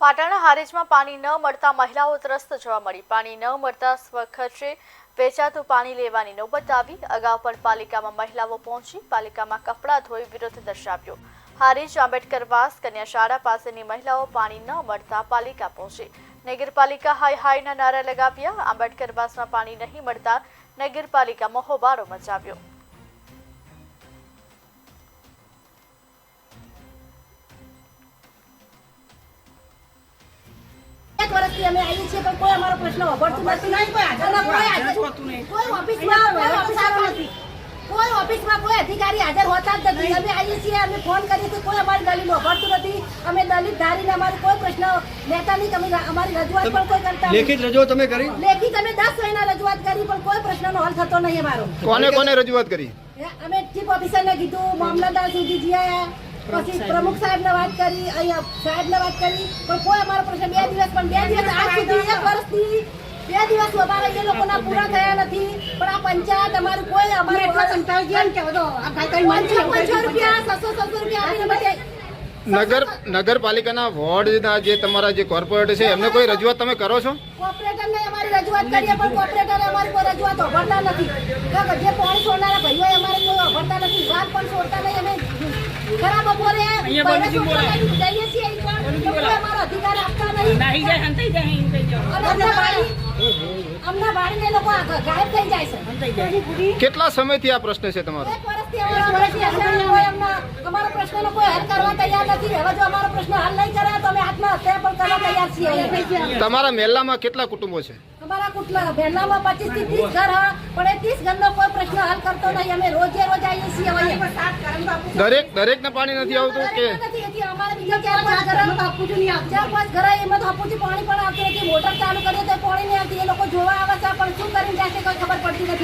પાટણના હારેજમાં પાણી ન મળતા મહિલાઓ ત્રસ્ત જોવા મળી. પાણી ન મળતા સ્વખર્ચે વેચાતું પાણી લેવાની નોબત આવી. અગાઉ પણ પાલિકામાં મહિલાઓ પહોંચી પાલિકામાં કપડાં ધોઈ વિરોધ દર્શાવ્યો. હારીજ આંબેડકરવાસ કન્યા શાળા પાસેની મહિલાઓ પાણી ન મળતા પાલિકા પહોંચી. નગરપાલિકા હાય હાયના નારા લગાવ્યા. આંબેડકરવાસમાં પાણી નહીં મળતા નગરપાલિકા મોહોબારો મચાવ્યો. એક વર્ષથી અમે આવીએ છીએ પણ કોઈ અમારો પ્રશ્ન અભરતું નથી. કોઈ ઓફિસમાં કોઈ ઓફિસર નથી. કોઈ ઓફિસમાં કોઈ અધિકારી હાજર હોતા જ નથી. અમે આવીએ છીએ અમે ફોન કરીએ છીએ કોઈ અમારી દલીલ અભરતું નથી. અમે દલિત ધારીને અમારે કોઈ પ્રશ્ન લેતા નહીં. અમે અમારી રજૂઆત પણ કોઈ કરતા લેખિત રજૂઆત તમે કરી? લેખિત અમે દસ મહિના રજૂઆત કરી પણ કોઈ પ્રશ્નનો હલ થતો નહીં અમારો. કોને કોને રજૂઆત કરી? અમે ચીફ ઓફિસરને કીધું મામલતદાર સુધી ગયા પછી પ્રમુખ સાહેબને વાત કરી અહીંયા સાહેબને વાત કરી પણ કોઈ અમારો પ્રશ્ન બે દિવસ પણ બે દિવસ આજ સુધી એક વર્ષથી બે દિવસ અમારે એ લોકોના પૂરા થયા નથી પણ આ પંચાયત અમારું કોઈ અમારે અમારું પાંચસો પાંચસો રૂપિયા છસો છસો રૂપિયા આપીને બધે. નગર નગરપાલિકાના વોર્ડના જે તમારા જે કોર્પોરેટર છે એમને કોઈ રજૂઆત તમે કરો છો? કોર્પોરેટરને અમારી રજૂઆત કરીએ પણ કોર્પોરેટરે અમારી કોઈ રજૂઆત અભરતા નથી. કે જે પાણી છોડનારા ભાઈઓ અમારે કોઈ અભરતા નથી વાત પણ છોડતા અમે ખરા બપોરે જઈએ છીએ અધિકાર આપતા નહીં. નાહી જાય હંતાઈ જાય હંતાઈ જાય અને અમને એ લોકો આ ગાયબ થઈ જાય છે. કેટલા સમયથી આ પ્રશ્ન છે તમારો? તમારા વર્ષથી અમારો પ્રશ્ન છે, કોઈ પ્રશ્નનો કોઈ હલ કરવા તૈયાર નથી. હવે જો અમારો પ્રશ્ન હલ નહીં કરે તો અમે આત્મહત્યા પણ કરવા તૈયાર છીએ. તમારા મહેલામાં કેટલા કુટુંબો છે? અમારા કુટલા ભેરલામાં પચીસથી ત્રીસ ઘર પણ એ ત્રીસ કોઈ પ્રશ્ન હલ કરતો નહીં. અમે રોજે રોજ છીએ હવે દરેક દરેકને પાણી નથી આવતું કે? છું નહીં ચાર પાંચ ઘર એમાં તો આપવું છું પાણી પણ આવતું નથી. મોટર ચાલુ કરીએ તો પાણી નહીં આવતી. એ લોકો જોવા આવે છે. પણ શું કરીને જાય છે કોઈ ખબર પડતી નથી.